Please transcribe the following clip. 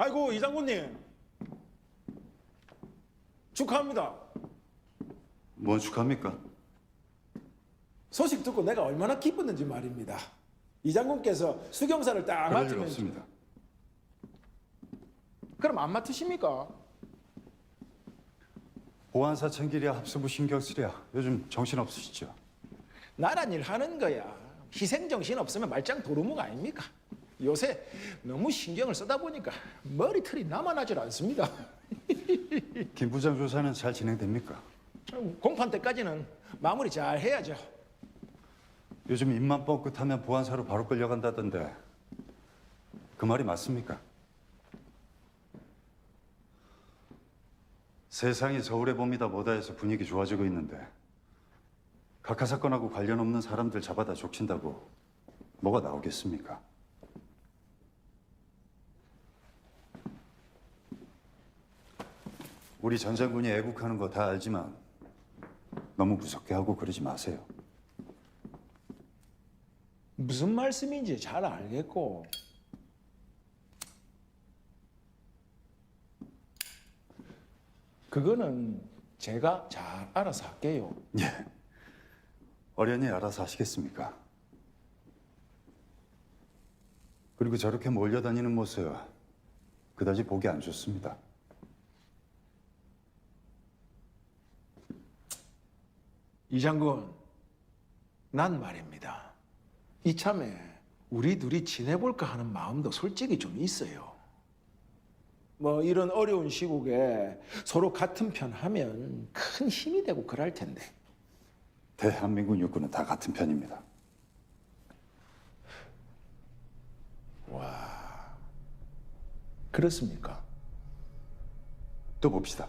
아이고 이장군님 축하합니다. 뭔 축하합니까? 소식 듣고 내가 얼마나 기뻤는지 말입니다. 이장군께서 수경사를 딱 그럴 일 맡으면 없습니다. 그럼 안 맡으십니까? 보안사 챙기랴 합수부 신경 쓰랴 요즘 정신 없으시죠? 나란 일 하는 거야. 희생 정신 없으면 말짱 도루묵 아닙니까? 요새 너무 신경을 쓰다 보니까 머리털이 남아나질 않습니다. 김 부장 조사는 잘 진행됩니까? 공판 때까지는 마무리 잘 해야죠. 요즘 입만 뻥끗하면 보안사로 바로 끌려간다던데 그 말이 맞습니까? 세상이 서울의 봄이다 뭐다 해서 분위기 좋아지고 있는데 각하 사건하고 관련 없는 사람들 잡아다 족친다고 뭐가 나오겠습니까? 우리 전 장군이 애국하는 거 다 알지만 너무 무섭게 하고 그러지 마세요. 무슨 말씀인지 잘 알겠고 그거는 제가 잘 알아서 할게요. 예. 어련히 알아서 하시겠습니까? 그리고 저렇게 몰려다니는 모습 그다지 보기 안 좋습니다. 이 장군, 난 말입니다. 이참에 우리 둘이 지내볼까 하는 마음도 솔직히 좀 있어요. 뭐 이런 어려운 시국에 서로 같은 편 하면 큰 힘이 되고 그럴 텐데. 대한민국 육군은 다 같은 편입니다. 그렇습니까? 또 봅시다.